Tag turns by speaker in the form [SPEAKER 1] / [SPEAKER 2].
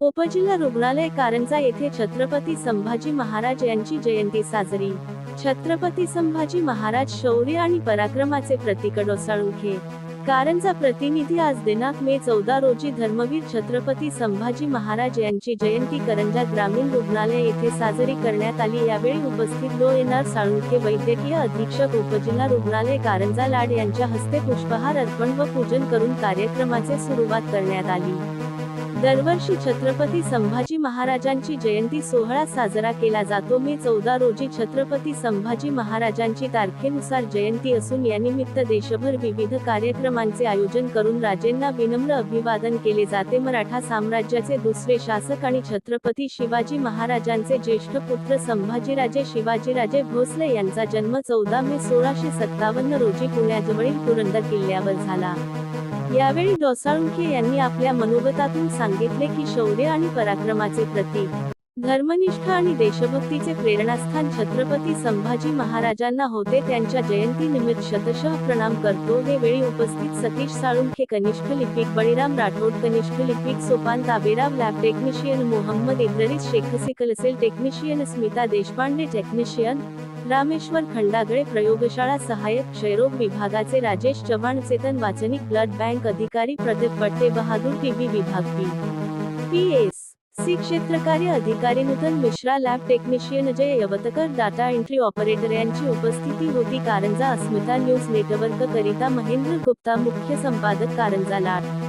[SPEAKER 1] उपजिल्हा रुग्णालय कारंजा येथे छत्रपती संभाजी महाराज यांची जयंती साजरी. छत्रपती संभाजी महाराज शौर्य आणि पराक्रमाचे प्रतीक डोसाळुखे कारंजा प्रतिनिधी आज दिनांक मे चौदा रोजी धर्मवीर छत्रपती संभाजी महाराज यांची जयंती करंजा ग्रामीण रुग्णालय येथे साजरी करण्यात आली. यावेळी उपस्थित लो एन आर साळुंखे वैद्यकीय अधीक्षक उपजिल्हा रुग्णालय कारंजा लाड यांच्या हस्ते पुष्पहार अर्पण व पूजन करून कार्यक्रमाचे सुरुवात करण्यात आली. दरवर्षी छत्रपती संभाजी महाराजांची जयंती सोहळा साजरा केला जातो. मे चौदा रोजी छत्रपती संभाजी महाराजांची तारखेनुसार जयंती असून यानिमित्त देशभर विविध कार्यक्रमांचे आयोजन करून राजेंना विनम्र अभिवादन केले जाते. मराठा साम्राज्याचे दुसरे शासक आणि छत्रपती शिवाजी महाराजांचे ज्येष्ठ पुत्र संभाजीराजे शिवाजीराजे भोसले यांचा जन्म चौदा मे सोळाशे सत्तावन्न रोजी पुण्याजवळील पुरंदर किल्ल्यावर झाला. यावेळी डोसाळुंखे यांनी आपल्या मनोगतातून सांगितले की शौर्य आणि पराक्रमाचे प्रतीक. धर्मनिष्ठ आणि देशभक्तीचे प्रेरणास्थान छत्रपती संभाजी महाराजांना होते. त्यांच्या जयंती निमित्त शतशः प्रणाम करतो. हे वेळी उपस्थित सतीश साळुंखे कनिष्ठ लिपिक बळीराम राठोड कनिष्ठ लिपिक Sopan Taberao lab technician Mohammad Idris Shaikh sickle cell technician Smita Deshpande technician Rameshwar Khandagale प्रयोगशाळा सहाय्यक क्षयरोग विभागाचे राजेश चव्हाण चेतन वाचनिक ब्लड बँक अधिकारी प्रदीप पट्टे बहादूर टीबी विभाग पी. पी. एस. सी क्षेत्रकार्य अधिकारी Nutan Mishra lab technician Ajay Yavatkar data entry operator यांची उपस्थिती होती. कारंजा अस्मिता न्यूज नेटवर्क करिता महेंद्र गुप्ता मुख्य संपादक कारंजा लाट